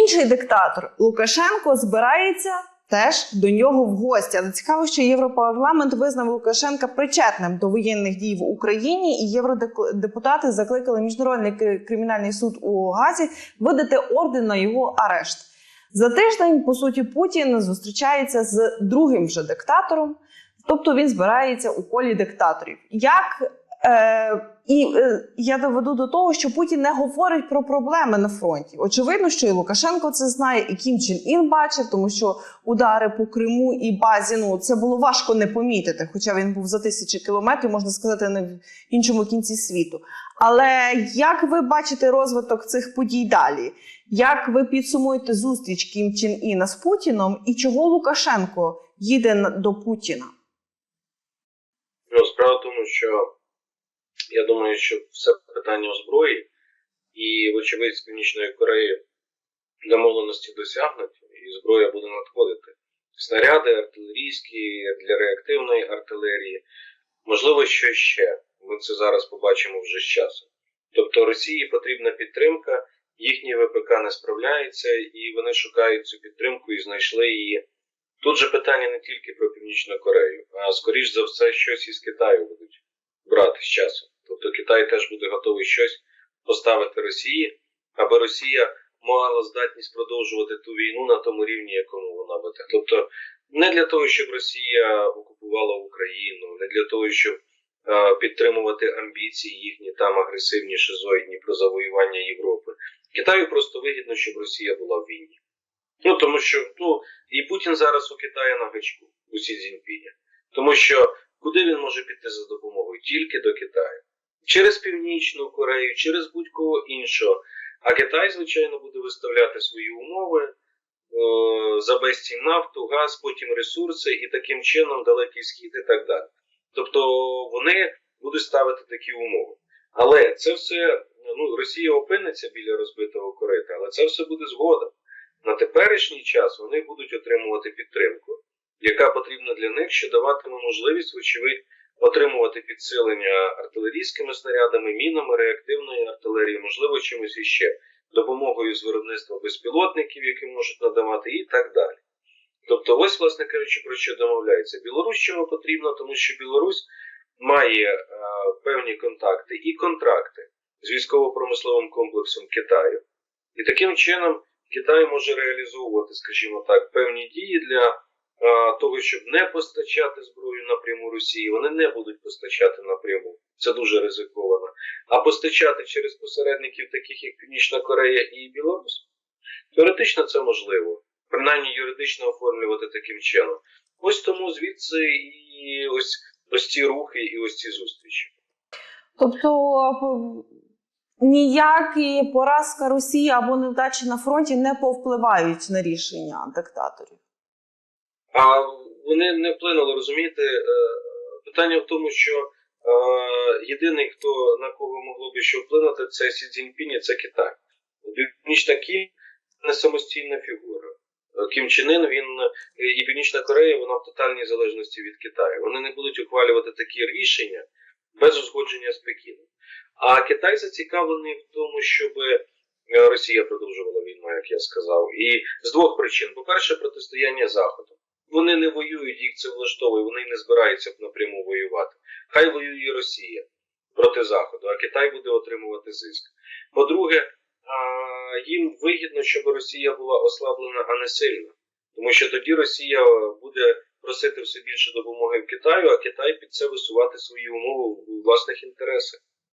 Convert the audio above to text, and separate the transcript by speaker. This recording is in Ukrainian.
Speaker 1: Інший диктатор Лукашенко збирається теж до нього в гості. Але цікаво, що Європарламент визнав Лукашенка причетним до воєнних дій в Україні, і євродепутати закликали міжнародний кримінальний суд у Газі видати орден на його арешт. За тиждень, по суті, Путін зустрічається з другим вже диктатором, тобто він збирається у колі диктаторів. Як Е, і е, я доведу до того, що Путін не говорить про проблеми на фронті. Очевидно, що і Лукашенко це знає, і Кім Чен Ін бачив, тому що удари по Криму і базі ну це було важко не помітити, хоча він був за тисячі кілометрів, можна сказати, не в іншому кінці світу. Але як ви бачите розвиток цих подій далі? Як ви підсумуєте зустріч Кім Чен Іна з Путіном і чого Лукашенко їде до Путіна?
Speaker 2: Справа в тому, що я думаю, що все питання у зброї, і, вочевидь, з Північної Кореї домовленості досягнуть, і зброя буде надходити. Снаряди артилерійські для реактивної артилерії. Можливо, що ще. Ми це зараз побачимо вже з часом. Тобто Росії потрібна підтримка, їхній ВПК не справляється, і вони шукають цю підтримку і знайшли її. Тут же питання не тільки про Північну Корею, а скоріш за все, щось із Китаю будуть брати з часом. Тобто Китай теж буде готовий щось поставити Росії, аби Росія мала здатність продовжувати ту війну на тому рівні, якому вона веде. Тобто не для того, щоб Росія окупувала Україну, не для того, щоб е, підтримувати амбіції їхні там агресивні шизоїдні про завоювання Європи. Китаю просто вигідно, щоб Росія була в війні. Ну тому що ну і Путін зараз у Китаї на гачку у Сі Цзіньпіня. Тому що куди він може піти за допомогою? Тільки до Китаю. Через Північну Корею, через будь-кого іншого. А Китай, звичайно, буде виставляти свої умови е, за безцінь нафту, газ, потім ресурси і таким чином далекий схід і так далі. Тобто вони будуть ставити такі умови. Але це все, ну, Росія опиниться біля розбитого корита, але це все буде згодом. На теперішній час вони будуть отримувати підтримку, яка потрібна для них, що даватиме можливість, вочевидь, отримувати підсилення артилерійськими снарядами, мінами, реактивною артилерією, можливо, чимось іще, допомогою з виробництва безпілотників, які можуть надавати, і так далі. Тобто, ось, власне кажучи, про що домовляється. Білорусь чому потрібно, тому що Білорусь має е, певні контакти і контракти з військово-промисловим комплексом Китаю. І таким чином Китай може реалізовувати, скажімо так, певні дії для того, щоб не постачати зброю напряму Росії. Вони не будуть постачати напряму. Це дуже ризиковано. А постачати через посередників, таких як Північна Корея і Білорусь, теоретично це можливо. Принаймні юридично оформлювати таким чином. Ось тому звідси і ось ось ці рухи, і ось ці зустрічі.
Speaker 1: Тобто ніякі поразка Росії або невдачі на фронті не повпливають на рішення диктаторів.
Speaker 2: А вони не вплинули, розумієте? Е, Питання в тому, що е, єдиний, хто на кого могло би що вплинути, це Сі Цзіньпінь і це Китай. Північна Кім не самостійна фігура. Е, Кім Чен Ін, він і Північна Корея, вона в тотальній залежності від Китаю. Вони не будуть ухвалювати такі рішення без узгодження з Пекіном. А Китай зацікавлений в тому, щоб Росія продовжувала війну, як я сказав. І з двох причин: по-перше, протистояння Заходу. Вони не воюють, їх це влаштовує, вони не збираються напряму воювати. Хай воює Росія проти Заходу, а Китай буде отримувати зиск. По-друге, їм вигідно, щоб Росія була ослаблена, а не сильна. Тому що тоді Росія буде просити все більше допомоги в Китаю, а Китай під це висувати свої умови у власних інтересах.